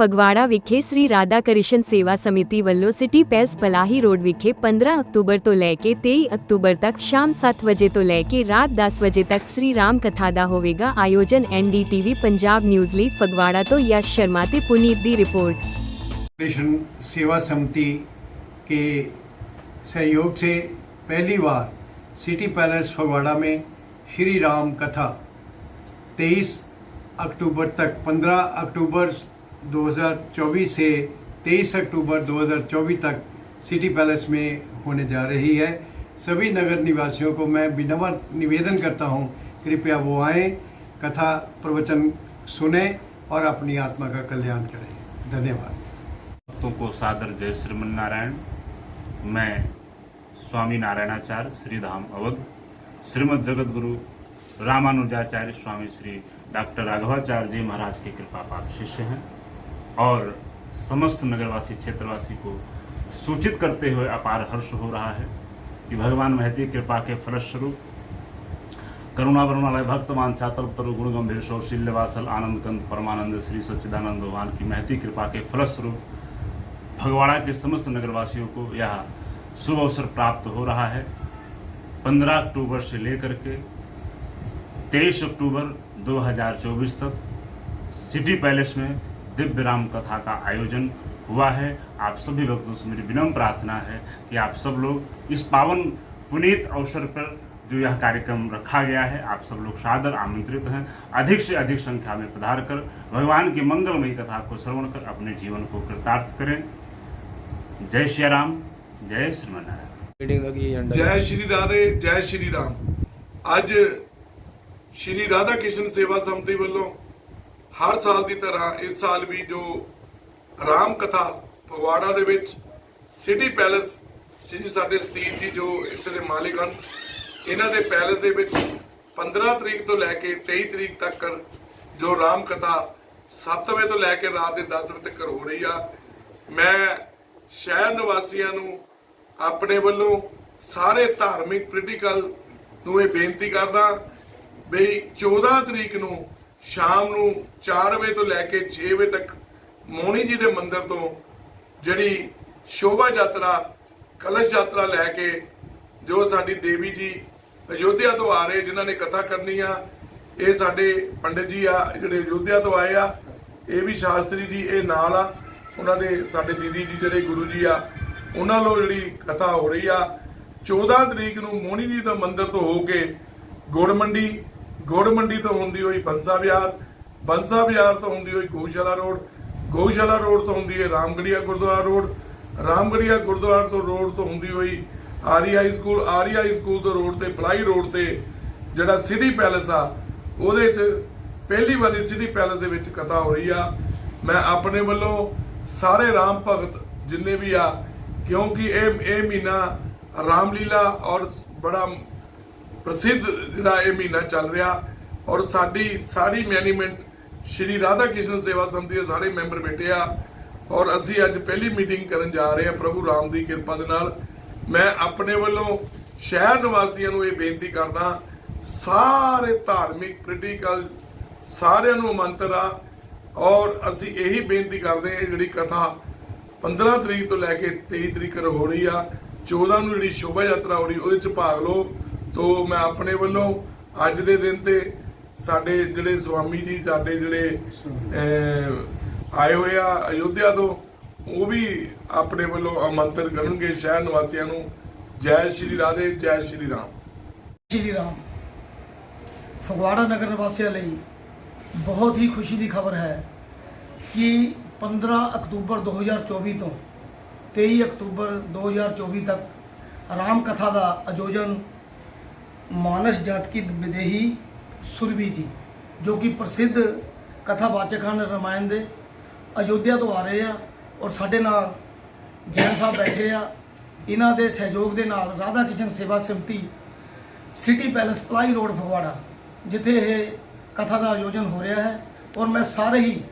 फगवाड़ा विखे श्री राधा कृष्ण सेवा समिति वालों सिटी पैलस पलाही रोड विखे 15 अक्टूबर तो लेके 23 अक्टूबर तक शाम सात बजे तो लेके रात दस बजे तक श्री राम कथा का होगा आयोजन एनडीटीवी पंजाब न्यूज़ ली फगवाड़ा तो यश शर्मा ते पुनीत दी रिपोर्ट सेवा समिति के सहयोग से पहली बार सिटी पैलेस फगवाड़ा में श्री राम कथा 23 अक्टूबर तक 15 अक्टूबर 2024 से 23 अक्टूबर 2024 तक सिटी पैलेस में होने जा रही है। सभी नगर निवासियों को मैं विनम्र निवेदन करता हूँ, कृपया वो आएँ, कथा प्रवचन सुने और अपनी आत्मा का कल्याण करें। धन्यवाद। भक्तों को सादर जय श्रीमन नारायण। मैं स्वामी नारायणाचार्य श्री धाम अवध, श्रीमद जगत गुरु रामानुजाचार्य स्वामी श्री डॉक्टर राघवाचार्य जी महाराज की कृपा पाप शिष्य हैं। और समस्त नगरवासी, क्षेत्रवासी को सूचित करते हुए अपार हर्ष हो रहा है कि भगवान महती कृपा के फलस्वरूप करुणा वरुणालय भक्तमान चातल तरु गुण गंभीर शौशील्य वासल आनंद कंद परमानंद, श्री सच्चिदानंद भगवान की महती कृपा के फलस्वरूप भगवाड़ा के समस्त नगरवासियों को यह शुभ अवसर प्राप्त हो रहा है। 15 अक्टूबर से लेकर के 23 अक्टूबर 2024 तक सिटी पैलेस में दिव्य राम कथा का आयोजन हुआ है। आप सभी भक्तों से मेरी विनम्र प्रार्थना है कि आप सब लोग इस पावन पुनीत अवसर पर जो यह कार्यक्रम रखा गया है, आप सब लोग सादर आमंत्रित हैं। अधिक से अधिक संख्या में पधार कर भगवान की मंगलमयी कथा को श्रवण कर अपने जीवन को कृतार्थ करें। जय श्री राम जय श्रीमनारायण जय श्री राधे, जय श्री राम। आज श्री राधा कृष्ण सेवा समिति वालों ਹਰ ਸਾਲ ਦੀ ਤਰ੍ਹਾਂ ਇਸ ਸਾਲ ਵੀ ਜੋ ਰਾਮ ਕਥਾ ਫਗਵਾੜਾ ਦੇ ਵਿੱਚ ਸਿਟੀ ਪੈਲੇਸ ਸ਼੍ਰੀ ਸਾਡੇ ਸਤੀਸ਼ ਜੀ ਜੋ ਇੱਥੇ ਦੇ ਮਾਲਿਕ ਹਨ, ਇਹਨਾਂ ਦੇ ਪੈਲੇਸ ਦੇ ਵਿੱਚ 15 ਤਰੀਕ ਤੋਂ ਲੈ ਕੇ 23 ਤਰੀਕ ਤੱਕ ਜੋ ਰਾਮ ਕਥਾ 7 ਵਜੇ ਤੋਂ ਲੈ ਕੇ ਰਾਤ ਦੇ 10 ਵਜੇ ਤੱਕ ਹੋ ਰਹੀ ਆ। ਮੈਂ ਸ਼ਹਿਰ ਨਿਵਾਸੀਆਂ ਨੂੰ ਆਪਣੇ ਵੱਲੋਂ ਸਾਰੇ ਧਾਰਮਿਕ ਪੋਲੀਟੀਕਲ ਨੂੰ ਇਹ ਬੇਨਤੀ ਕਰਦਾ ਬਈ 14 ਤਰੀਕ ਨੂੰ ਸ਼ਾਮ ਨੂੰ 4 ਵਜੇ ਤੋਂ ਲੈ ਕੇ 6 ਵਜੇ ਤੱਕ ਮੋਹਣੀ ਜੀ ਦੇ ਮੰਦਿਰ ਤੋਂ ਜਿਹੜੀ ਸ਼ੋਭਾ ਯਾਤਰਾ, ਕਲਸ਼ ਯਾਤਰਾ ਲੈ ਕੇ ਜੋ ਸਾਡੀ ਦੇਵੀ ਜੀ ਅਯੋਧਿਆ ਤੋਂ ਆ ਰਹੇ, ਜਿਨ੍ਹਾਂ ਨੇ ਕਥਾ ਕਰਨੀ ਆ, ਇਹ ਸਾਡੇ ਪੰਡਿਤ ਜੀ ਆ, ਜਿਹੜੇ ਅਯੋਧਿਆ ਤੋਂ ਆਏ ਆ, ਇਹ ਵੀ ਸ਼ਾਸਤਰੀ ਜੀ ਇਹ ਨਾਲ ਆ, ਉਹਨਾਂ ਦੇ ਸਾਡੇ ਦੀਦੀ ਜੀ, ਜਿਹੜੇ ਗੁਰੂ ਜੀ ਆ, ਉਹਨਾਂ ਵੱਲੋਂ ਜਿਹੜੀ ਕਥਾ ਹੋ ਰਹੀ ਆ। 14 ਤਰੀਕ ਨੂੰ ਮੋਹਣੀ ਜੀ ਦਾ ਮੰਦਿਰ ਤੋਂ ਹੋ ਕੇ ਗੁੜ ਮੰਡੀ ਗੁੜ ਮੰਡੀ ਤੋਂ ਹੁੰਦੀ ਹੋਈ ਬੰਸਾ ਵਿਹਾਰ ਬੰਸਾ ਵਿਹਾਰ ਤੋਂ ਹੁੰਦੀ ਹੋਈ ਗਊਸ਼ਾਲਾ ਰੋਡ ਗਊਸ਼ਾਲਾ ਰੋਡ ਤੋਂ ਹੁੰਦੀ ਹੈ ਰਾਮਗੜੀਆ ਗੁਰਦੁਆਰਾ ਰੋਡ, ਰਾਮਗੜੀਆ ਗੁਰਦੁਆਰਾ ਤੋਂ ਰੋਡ ਤੋਂ ਹੁੰਦੀ ਹੋਈ ਆਰੀਆਈ ਸਕੂਲ ਆਰੀਆਈ ਸਕੂਲ ਤੋਂ ਰੋਡ ਤੇ ਪਲਾਈ ਰੋਡ ਤੇ ਜਿਹੜਾ ਸਿਟੀ ਪੈਲੇਸ ਆ, ਉਹਦੇ 'ਚ ਪਹਿਲੀ ਵਾਰੀ ਸਿਟੀ ਪੈਲੇਸ ਦੇ ਵਿੱਚ ਕਥਾ ਹੋ ਰਹੀ ਆ। ਮੈਂ ਆਪਣੇ ਵੱਲੋਂ ਸਾਰੇ ਰਾਮ ਭਗਤ ਜਿੰਨੇ ਵੀ ਆ, ਕਿਉਂਕਿ ਇਹ ਇਹ ਮਹੀਨਾ ਰਾਮਲੀਲਾ ਔਰ ਬੜਾ ਪ੍ਰਸਿੱਧ ਜਿਹੜਾ ਇਹ ਮਹੀਨਾ ਚੱਲ ਰਿਹਾ ਔਰ ਸਾਡੀ ਸਾਰੀ ਮੈਨੇਜਮੈਂਟ ਸ਼੍ਰੀ ਰਾਧਾ ਕ੍ਰਿਸ਼ਨ ਸੇਵਾ ਸਮਿਤੀ ਦੇ ਸਾਰੇ ਮੈਂਬਰ ਬੈਠੇ ਆ ਔਰ ਅਸੀਂ ਅੱਜ ਪਹਿਲੀ ਮੀਟਿੰਗ ਕਰਨ ਜਾ ਰਹੇ ਹਾਂ ਪ੍ਰਭੂ ਰਾਮ ਦੀ ਕਿਰਪਾ ਦੇ ਨਾਲ। ਮੈਂ ਆਪਣੇ ਵੱਲੋਂ ਸ਼ਹਿਰ ਨਿਵਾਸੀਆਂ ਨੂੰ ਇਹ ਬੇਨਤੀ ਕਰਦਾ, ਸਾਰੇ ਧਾਰਮਿਕ ਪੋਲੀਟੀਕਲ ਸਾਰਿਆਂ ਨੂੰ ਮੰਤਰ ਆ ਔਰ ਅਸੀਂ ਇਹੀ ਬੇਨਤੀ ਕਰਦੇ ਹਾਂ ਜਿਹੜੀ ਕਥਾ 15 ਤਰੀਕ ਤੋਂ ਲੈ ਕੇ 23 ਤਰੀਕ ਤੱਕ ਹੋ ਰਹੀ ਆ 14 ਨੂੰ ਜਿਹੜੀ ਸ਼ੋਭਾ ਯਾਤਰਾ ਹੋ ਰਹੀ, ਉਹਦੇ ਚ ਭਾਗ ਲਓ। ਤੋਂ ਮੈਂ ਆਪਣੇ ਵੱਲੋਂ ਅੱਜ ਦੇ ਦਿਨ ਤੇ ਸਾਡੇ ਜਿਹੜੇ ਸਵਾਮੀ ਜੀ ਸਾਡੇ ਜਿਹੜੇ ਆਏ ਹੋਏ ਆ ਅਯੋਧਿਆ ਤੋਂ ਉਹ ਵੀ ਆਪਣੇ ਵੱਲੋਂ ਆਮੰਤਰਿਤ ਕਰਨਗੇ ਸ਼ਹਿਰ ਨਿਵਾਸੀਆਂ ਨੂੰ। ਜੈ ਸ਼੍ਰੀ ਰਾਧੇ ਜੈ ਸ਼੍ਰੀ ਰਾਮ। ਸ਼੍ਰੀ ਰਾਮ। ਫਗਵਾੜਾ ਨਗਰ ਨਿਵਾਸੀਆਂ ਲਈ ਬਹੁਤ ਹੀ ਖੁਸ਼ੀ ਦੀ ਖਬਰ ਹੈ ਕਿ 15 ਅਕਤੂਬਰ 2024 ਤੋਂ 23 ਅਕਤੂਬਰ 2024 ਤੱਕ ਰਾਮ ਕਥਾ ਦਾ ਆਯੋਜਨ ਮਾਨਸ ਜਾਤਕੀ ਵਿਦੇਹੀ ਸੁਰਭੀ ਜੀ ਜੋ ਕਿ ਪ੍ਰਸਿੱਧ ਕਥਾਵਾਚਕ ਹਨ ਰਮਾਇਣ ਦੇ। ਅਯੋਧਿਆ ਤੋਂ ਆ ਰਹੇ ਆ ਔਰ ਸਾਡੇ ਨਾਲ ਜੈਨ ਸਾਹਿਬ ਬੈਠੇ ਆ। ਇਹਨਾਂ ਦੇ ਸਹਿਯੋਗ ਦੇ ਨਾਲ Radha Kishan Sewa Samiti city palace Palahi road Phagwara, ਜਿੱਥੇ ਇਹ ਕਥਾ ਦਾ ਆਯੋਜਨ ਹੋ ਰਿਹਾ ਹੈ। ਔਰ ਮੈਂ ਸਾਰੇ ਹੀ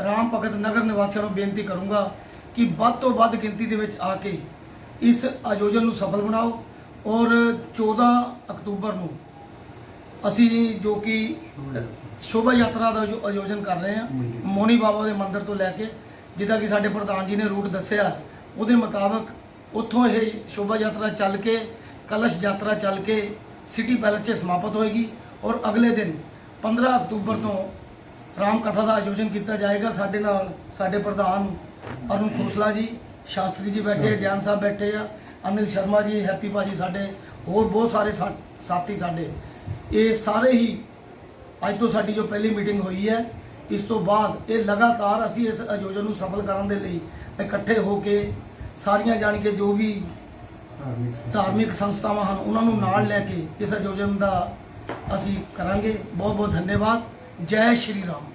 ਰਾਮ ਭਗਤ ਨਗਰ ਨਿਵਾਸੀਆਂ ਨੂੰ ਬੇਨਤੀ ਕਰੂੰਗਾ ਕਿ ਵੱਧ ਤੋਂ ਵੱਧ ਗਿਣਤੀ ਦੇ ਵਿੱਚ ਆ ਕੇ ਇਸ ਆਯੋਜਨ ਨੂੰ ਸਫਲ ਬਣਾਓ। ਔਰ 14 ਅਕਤੂਬਰ ਨੂੰ ਅਸੀਂ ਜੋ ਕਿ ਸ਼ੋਭਾ ਯਾਤਰਾ ਦਾ ਜੋ ਆਯੋਜਨ ਕਰ ਰਹੇ ਹਾਂ। ਮੋਨੀ ਬਾਬਾ ਦੇ ਮੰਦਿਰ ਤੋਂ ਲੈ ਕੇ ਜਿੱਦਾਂ ਕਿ ਸਾਡੇ ਪ੍ਰਧਾਨ ਜੀ ਨੇ ਰੂਟ ਦੱਸਿਆ ਉਹਦੇ ਮੁਤਾਬਕ ਉੱਥੋਂ ਇਹ ਸ਼ੋਭਾ ਯਾਤਰਾ ਚੱਲ ਕੇ ਕਲਸ਼ ਯਾਤਰਾ ਚੱਲ ਕੇ ਸਿਟੀ ਪੈਲੇਸ 'ਚ ਸਮਾਪਤ ਹੋਏਗੀ ਔਰ ਅਗਲੇ ਦਿਨ 15 ਅਕਤੂਬਰ ਤੋਂ ਰਾਮ ਕਥਾ ਦਾ ਆਯੋਜਨ ਕੀਤਾ ਜਾਏਗਾ। ਸਾਡੇ ਨਾਲ ਸਾਡੇ ਪ੍ਰਧਾਨ ਅਰੁਣ ਖੋਸਲਾ ਜੀ ਸ਼ਾਸਤਰੀ ਜੀ ਬੈਠੇ ਆ ਗਿਆਨ ਸਾਹਿਬ ਬੈਠੇ ਆ। ਅਨਿਲ ਸ਼ਰਮਾ ਜੀ ਹੈਪੀ ਭਾਜੀ ਸਾਡੇ ਹੋਰ ਬਹੁਤ ਸਾਰੇ ਸਾਥੀ ਸਾਡੇ। ਇਹ ਸਾਰੇ ਹੀ ਅੱਜ ਤੋਂ ਸਾਡੀ ਜੋ ਪਹਿਲੀ ਮੀਟਿੰਗ ਹੋਈ ਹੈ ਇਸ ਤੋਂ ਬਾਅਦ ਇਹ ਲਗਾਤਾਰ ਅਸੀਂ ਇਸ ਆਯੋਜਨ ਨੂੰ ਸਫਲ ਕਰਨ ਦੇ ਲਈ ਇਕੱਠੇ ਹੋ ਕੇ ਸਾਰੀਆਂ ਜਾਣੀ ਕਿ ਜੋ ਵੀ ਧਾਰਮਿਕ ਸੰਸਥਾਵਾਂ। ਹਨ ਉਹਨਾਂ ਨੂੰ ਨਾਲ ਲੈ ਕੇ ਇਸ ਆਯੋਜਨ ਦਾ ਅਸੀਂ ਕਰਾਂਗੇ। ਬਹੁਤ ਬਹੁਤ ਧੰਨਵਾਦ। ਜੈ ਸ਼੍ਰੀ ਰਾਮ।